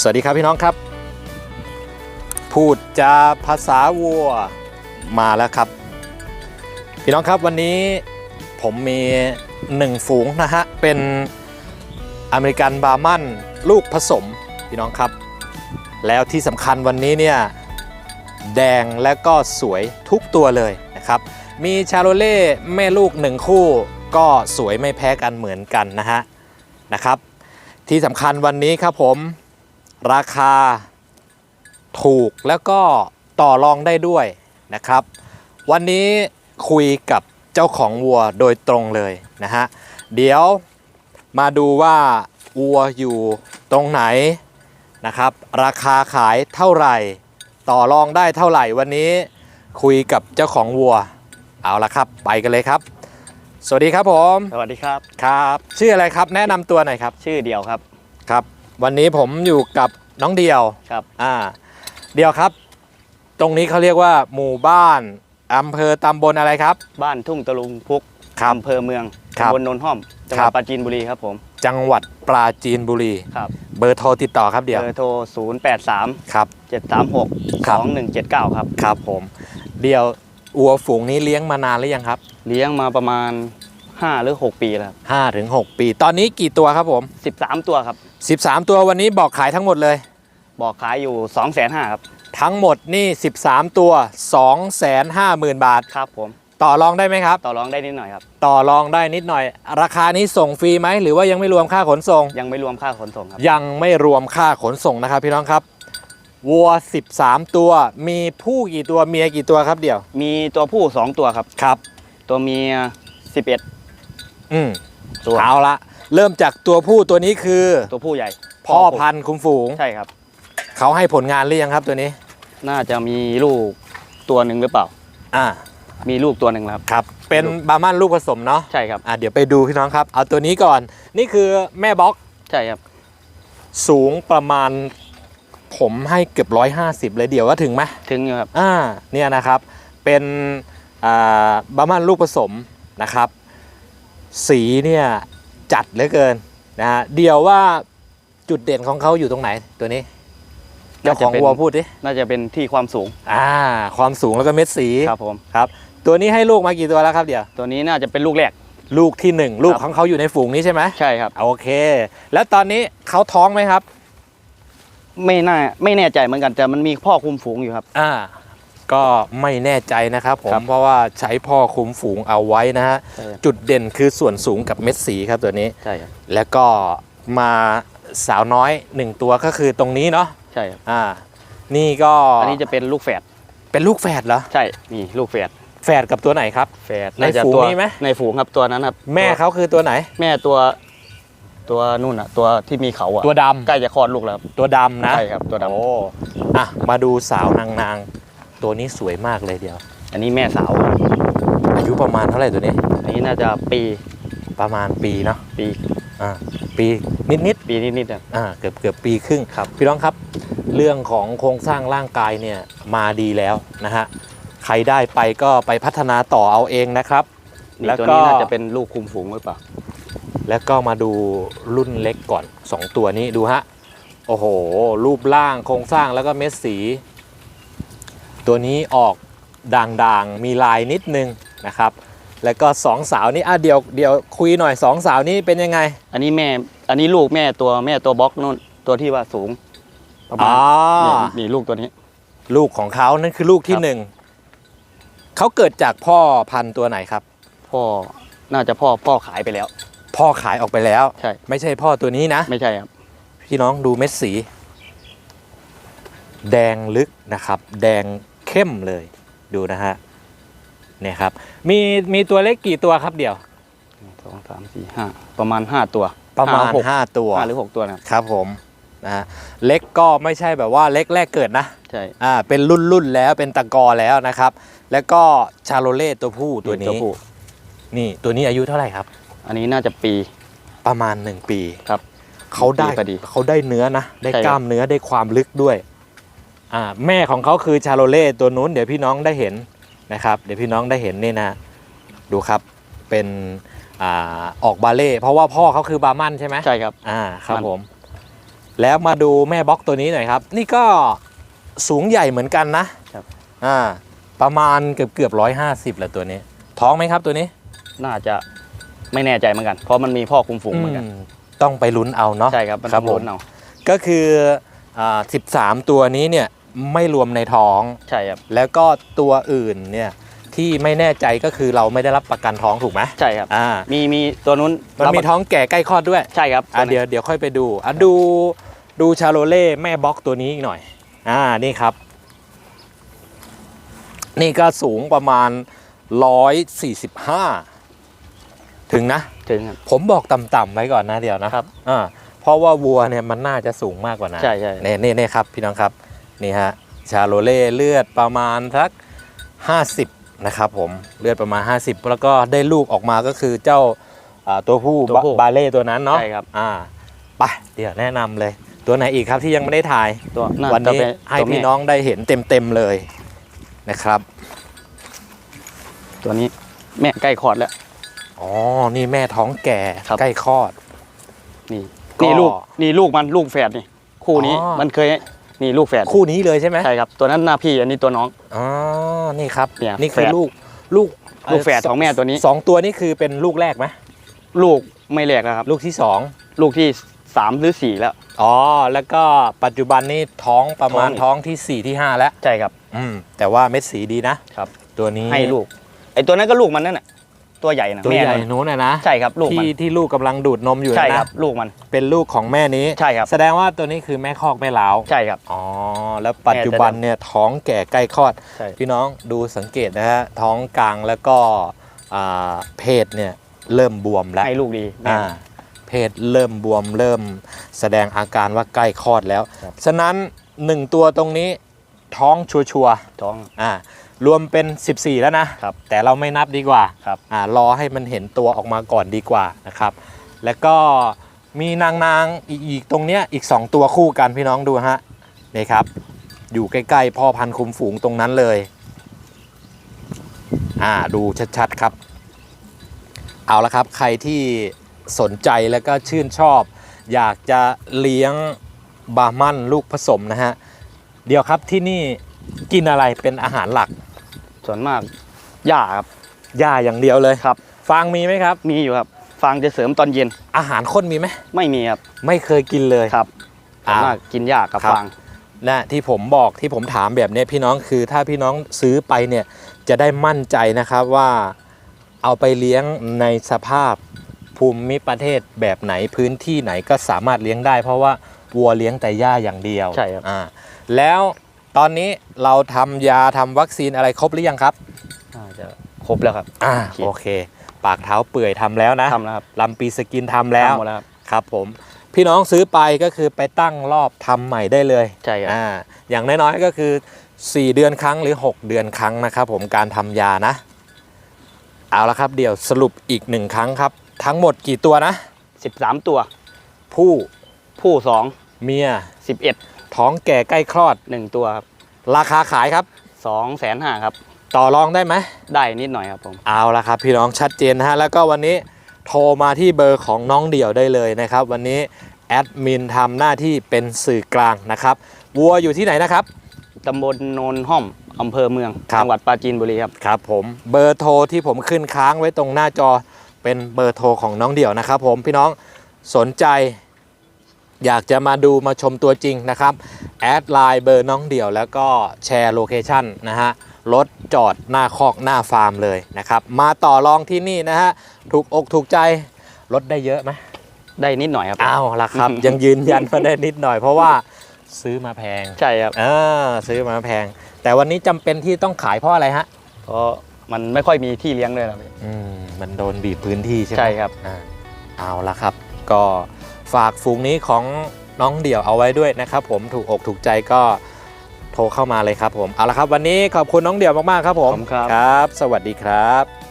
สวัสดีครับพี่น้องครับ พูดจาภาษาวัวมาแล้วครับ พี่น้องครับวันนี้ผมมีหนึ่งฝูงนะฮะ เป็นอเมริกันบาร์มันลูกผสมพี่น้องครับ แล้วที่สำคัญวันนี้เนี่ย แดงและก็สวยทุกตัวเลยนะครับ มีชาโรเล่แม่ลูกหนึ่งคู่ ก็สวยไม่แพ้กันเหมือนกันนะฮะนะครับ ที่สำคัญวันนี้ครับผม ราคาถูกแล้วก็ต่อรองได้ด้วยนะครับ วันนี้คุยกับเจ้าของวัวโดยตรงเลยนะฮะ เดี๋ยวมาดูว่าวัวอยู่ตรงไหนนะครับ ราคาขายเท่าไหร่ ต่อรองได้เท่าไหร่วันนี้คุยกับเจ้าของวัว เอาละครับ ไปกันเลยครับ สวัสดีครับผม สวัสดีครับ ครับ ชื่ออะไรครับแนะนำตัวหน่อยครับ ชื่อเดียวครับ ครับ วันนี้ผมอยู่กับน้องเดียวครับ อ่า เดียวครับ ตรงนี้เขาเรียกว่า หมู่บ้านอำเภอตำบลอะไรครับ บ้านทุ่งตะลุงพุกครับอำเภอเมืองครับ ตำบลโนนห้อมจังหครัวัดบปราจีนบุรีครับผมจังหวัดปราจีนบุรี ครับเบอร์โทรติดต่อครับเดียวเบอร์โทร 0 8 3 ครับ 7 3 6 ครับ 2 1 7 9 ครับ ครับผม เดียววัวฝูงนี้เลี้ยงมานานหรือยังครับเลี้ยงมาประมาณ 5 หรือ 6 ปีแล้ว5ถึง6ปี ตอนนี้กี่ตัวครับผมครับ13 ตัวครับ 13 ตัววันนี้บอกขายทั้งหมดเลย บอกขายอยู่2 5 0 0 0ครับ ทั้งหมดนี่ 13 ตัว 250,000 บาท ครับผม ต่อรองได้ไหมครับ ต่อรองได้นิดหน่อยครับ ต่อรองได้นิดหน่อย ราคานี้ส่งฟรีไหม หรือว่ายังไม่รวมค่าขนส่ง ยังไม่รวมค่าขนส่งครับ ยังไม่รวมค่าขนส่งนะครับพี่น้องครับ วัว 13 ตัว มีผู้กี่ตัว เมียกี่ตัวครับเดี๋ยว มีตัวผู้ 2 ตัวครับ ครับ ตัวเมีย11 อืมตัว เอาละ เริ่มจากตัวผู้ตัวนี้คือ ตัวผู้ใหญ่พ่อพันธุ์คุ้มฝูง ใช่ครับ เขาให้ผลงานหรือยังครับตัวนี้ น่าจะมีลูกตัวหนึ่งหรือเปล่า อ่า มีลูกตัวหนึ่งแล้วครับ ครับ เป็นบาร์มันลูกผสมเนาะใช่ครับ อ่าเดี๋ยวไปดูพี่น้องครับ เอาตัวนี้ก่อน นี่คือแม่บล็อกใช่ครับ สูงประมาณ ผมให้เกือบ150เลยเดี๋ยวว่าถึงไหมถึงอยู่ครับ อ่า เนี่ยนะครับ เป็นอ่าบาร์มันลูกผสมนะครับ สีเนี่ย จัดเหลือเกินนะฮะเดี๋ยวว่าจุดเด่นของเขาอยู่ตรงไหนตัวนี้เจ้าของน่าจะเป็นวัวพูดดิน่าจะเป็นที่ความสูง อ่า ความสูงแล้วก็เม็ดสีครับผมครับ ตัวนี้ให้ลูกมากี่ตัวแล้วครับเดี๋ยว ตัวนี้น่าจะเป็นลูกแรกลูกที่หนึ่งลูกครับของเขาอยู่ในฝูงนี้ใช่ไหมใช่ครับโอเค แล้วตอนนี้เขาท้องไหมครับ ไม่น่าไม่แน่ใจเหมือนกันแต่มันมีพ่อคุมฝูงอยู่ครับ อ่า ก็ไม่แน่ใจนะครับผมครับเพราะว่าใช้พ่อคุมฝูงเอาไว้นะฮะใช่ครับจุดเด่นคือส่วนสูงกับเม็ดสีครับตัวนี้ใช่ครับแล้วก็มาสาวน้อยหนึ่งตัวก็คือตรงนี้เนาะใช่ครับอ่า นี่ก็อันนี้จะเป็นลูกแฝดเป็นลูกแฝดเหรอใช่นี่ลูกแฝดแฝดกับตัวไหนครับแฝดในาจะฝูงตัวนี้ไหมในฝูงครับตัวนั้นครับแม่ตัวเขาคือตัวไหน แม่ตัวตัวนู่นอะตัวที่มีเขาอะตัวดำใกล้จะคลอดลูกแล้วครับตัวดำนะใช่ครับตัวดำโอ้อะมาดูสาวนางนางๆ ตัวนี้สวยมากเลยเดียว อันนี้แม่สาวอายุประมาณเท่าไหร่ตัวนี้ อันนี้น่าจะปีประมาณปีเนาะปีอ่าปีนิดนิดปีนิดๆครับๆอ่าเกือบเกือบปีครึ่งครับพี่น้องครับ เรื่องของโครงสร้างร่างกายเนี่ยมาดีแล้วนะฮะใครได้ไปก็ไปพัฒนาต่อเอาเองนะครับนี่แล้วก็ตัวนี้น่าจะเป็นลูกคุมฝูงหรือเปล่าแล้วก็มาดูรุ่นเล็กก่อน 2 ตัวนี้ดูฮะ โอ้โห รูปร่างโครงสร้างแล้วก็เม็ดสี ตัวนี้ออกด่างๆ มีลายนิดนึงนะครับ แล้วก็สองสาวนี้อะเดี๋ยวเดี๋ยวคุยหน่อยสองสาวนี้เป็นยังไง อันนี้แม่ อันนี้ลูกแม่ตัวแม่ตัวบล็อกนู่นตัวที่ว่าสูงประมาอ๋ณอนี่นี่ลูกตัวนี้ ลูกของเขานั่นคือลูกที่ครับ หนึ่งเขาเกิดจากพ่อพันธุ์ตัวไหนครับ พ่อน่าจะพ่อพ่อขายไปแล้ว พ่อขายออกไปแล้ว ใช่ ไม่ใช่พ่อตัวนี้นะ ไม่ใช่ครับ พี่น้องดูเม็ดสี แดงลึกนะครับ แดง เข้มเลยดูนะฮะเนี่ยครับมีมีตัวเล็กกี่ตัวครับเดี๋ยวสองสามสี่ห้าประมาณห้าตัวประมาณห้หก5ตัวห้าหรือหกตัวนะครับครับผมนะฮะเล็กก็ไม่ใช่แบบว่าเล็กแรกเกิดนะใช่อ่าเป็นรุ่นรุ่นแล้วเป็นตะกอแล้วนะครับ แล้วก็ชาโลเล่ตัวผู้ตัวตันี้ผู้นี่ตัวนี้อายุเท่าไหร่ครับ อันนี้น่าจะปีประมาณ1ปีครับเขาได้ปีพอดีเขาได้เนื้อนะ ได้ใช่ครับกล้ามเนื้อได้ความลึกด้วยอ่า แม่ของเขาคือชาโลเล่ตัวนู้นเดี๋ยวพี่น้องได้เห็นนะครับ เดี๋ยวพี่น้องได้เห็นนี่นะดูครับเป็นอ่าออกบาเล่เพราะว่าพ่อเขาคือบาร์มันใช่ไหมใช่ครับอ่าครับมันผม แล้วมาดูแม่บล็อกตัวนี้หน่อยครับ นี่ก็สูงใหญ่เหมือนกันนะครับอ่าประมาณเกือบเกือบร้อยห้าสิบแหละตัวนี้ ท้องไหมครับตัวนี้ น่าจะไม่แน่ใจเหมือนกัน เพราะมันมีพ่อคุมฝูงเหมือนกันอืมต้องไปลุ้นเอาเนาะใช่ครับมันครับต้องลุ้นผมเอาก็คืออ่า13 ตัวนี้เนี่ย ไม่รวมในท้อง ใช่ครับแล้วก็ตัวอื่นเนี่ยที่ไม่แน่ใจก็คือเราไม่ได้รับประกันท้องถูกไหมใช่ครับอ่ามีมีตัวนู้นมันมีรับท้องแก่ใกล้คลอดด้วยใช่ครับอะตัวนี้เดี๋ยวเดี๋ยวค่อยไปดูอะดูดูชาโลเล่แม่บล็อกตัวนี้อีกหน่อย อ่านี่ครับ นี่ก็สูงประมาณ 145 ถึงนะถึงครับผมบอกต่ำๆไว้ก่อนนะเดี๋ยวนะครับอ่าเพราะว่าวัวเนี่ยมันน่าจะสูงมากกว่านั้นใช่ใช่นี่นี่นี่ครับ พี่น้องครับ นี่ฮะชาโลเล่เลือดประมาณสัก50 นะครับผมเลือดประมาณ 50 แล้วก็ได้ลูกออกมาก็คือเจ้าอ่าตัวผู้ตัวผู้บาเล่ตัวนั้นเนาะใช่ครับอ่าไปเดี๋ยวแนะนำเลย ตัวไหนอีกครับที่ยังไม่ได้ถ่ายตัวาวันนี้จะเป็ให้ตัวแม่พี่น้องได้เห็นเต็มๆเลยนะครับ ตัวนี้แม่ใกล้คลอดแล้วอ๋อนี่แม่ท้องแก่ครับใกล้คลอดนี่ก็นี่ลูกนี่ลูกมันลูกแฝดนี่คู่นี้อ๋อมันเคย นี่ลูกแฝดคู่นี้เลยใช่ไหมใช่ครับ ตัวนั้นหน้าพี่อันนี้ตัวน้อง อ๋อ นี่ครับ เนี่ยนี่คือแฝด ลูกลูกลูกแฝดของแม่ตัวนี้ สองตัวนี้คือเป็นลูกแรกไหมลูกไม่แหลกแล้วครับ ลูกที่สองลูกที่สามหรือสี่แล้ว อ๋อ แล้วก็ปัจจุบันนี้ท้องประมาณท้ท้อองงที่4ที่5แล้ว ใช่ครับ อืมแต่ว่าเม็ดสีดีนะครับ ตัวนี้ให้ลูก ไอตัวนั้นก็ลูกมันนั่นแหละ ตัวใหญ่นะตัวแม่ใหญ่มันนู้นนะนะใช่ครับลูกมันที่ที่ลูกกำลังดูดนมอยู่ใช่นะครับลูกมันเป็นลูกของแม่นี้ใช่ครับแสดงว่าตัวนี้คือแม่คอกแม่เล้าวใช่ครับอ๋อแล้วปัจจุบันเนี่ยท้องแก่ใกล้คลอด ใช่ พี่น้องดูสังเกตนะฮะท้องกลางแล้วก็อ่าเพศเนี่ยเริ่มบวมแล้วให้ลูกดีแม่ อ่าเพศเริ่มบวมเริ่มแสดงอาการว่าใกล้คลอดแล้ว ครับ ฉะนั้นหนึ่งตัวตรงนี้ท้องชัวร์ท้อง ๆอ่า รวมเป็น 14 แล้วนะครับแต่เราไม่นับดีกว่าครับอ่ารอให้มันเห็นตัวออกมาก่อนดีกว่านะครับ แล้วก็มีนางนางๆอีกอีกตรงเนี้ยอีก 2 ตัวคู่กันพี่น้องดูฮะนี่ครับ อยู่ใกล้ๆพ่อพันธุ์คุมฝูงตรงนั้นเลยอ่าดูชัดๆครับ เอาละครับใครที่สนใจแล้วก็ชื่นชอบ อยากจะเลี้ยงบาร์มันลูกผสมนะฮะ เดี๋ยวครับที่นี่กินอะไรเป็นอาหารหลัก ส่วนมากหญ้าครับหญ้าอย่างเดียวเลยครับ ฟางมีไหมครับ มีอยู่ครับ ฟางจะเสริมตอนเย็น อาหารข้นมีไหมไม่มีครับไม่เคยกินเลยครับส่วนอ่ามมากกินหญ้ากับครับฟางนะที่ผมบอกที่ผมถามแบบเนี้ยพี่น้องคือถ้าพี่น้องซื้อไปเนี่ยจะได้มั่นใจนะครับว่าเอาไปเลี้ยงในสภาพภูมิประเทศแบบไหนพื้นที่ไหนก็สามารถเลี้ยงได้ เพราะว่าวัวเลี้ยงแต่หญ้าอย่างเดียวใช่ครับ อ่าแล้ว ตอนนี้เราทำยาทำวัคซีนอะไรครบหรือยังครับ น่าจะครบแล้วครับ อ่าโอเคโอเค ปากเท้าเปื่อยทำแล้วนะทำแล้วครับลำปีสกินทำแล้วทำหมดแล้วครับ ครับผมพี่น้องซื้อไปก็คือไปตั้งรอบทำใหม่ได้เลยใช่ครับ อ่าอย่างน้อยๆก็คือ 4 เดือนครั้งหรือ 6 เดือนครั้งนะครับผมการทำยานะ เอาละครับเดี๋ยวสรุปอีกหนึ่งครั้งครับ ทั้งหมดกี่ตัวนะ13ตัว ผู้ผู้สองเมียสิบเอ็ดท้องแก่ใกล้คลอด หนึ่งตัวครับ ราคาขายครับ สองแสนห้าครับ ต่อรองได้ไหม ได้นิดหน่อยครับผม เอาละครับพี่น้องชัดเจนนะฮะแล้วก็วันนี้โทรมาที่เบอร์ของน้องเดี่ยวได้เลยนะครับ วันนี้แอดมินทำหน้าที่เป็นสื่อกลางนะครับวัวอยู่ที่ไหนนะครับ ตำบลโนนห้อม อำเภอเมือง ครับ จังหวัดปราจีนบุรีครับ ครับผมเบอร์โทรที่ผมขึ้นค้างไว้ตรงหน้าจอเป็นเบอร์โทรของน้องเดี่ยวนะครับผมพี่น้องสนใจ อยากจะมาดูมาชมตัวจริงนะครับ แอดไลน์เบอร์น้องเดี่ยวแล้วก็แชร์โลเคชั่นนะฮะรถจอดหน้าคอกหน้าฟาร์มเลยนะครับ มาต่อรองที่นี่นะฮะ ถูกอกถูกใจลดได้เยอะไหมได้นิดหน่อยครับอ้าวละครับ ยังยืนยันมาได้นิดหน่อยเพราะว่าซื้อมาแพงใช่ครับเออซื้อมาแพง แต่วันนี้จำเป็นที่ต้องขายเพราะอะไรฮะเพราะมันไม่ค่อยมีที่เลี้ยงด้วยนะพี่อืมมันโดนบีบพื้นที่ใช่ไหมใช่ครับอ่าเอาละครับ ก็ ฝากฝูงนี้ของน้องเดี่ยวเอาไว้ด้วยนะครับ ผมถูกอกถูกใจก็โทรเข้ามาเลยครับผมเอาละครับ วันนี้ขอบคุณน้องเดี่ยวมากๆครับผมขอบคุณครับ ครับ สวัสดีครับ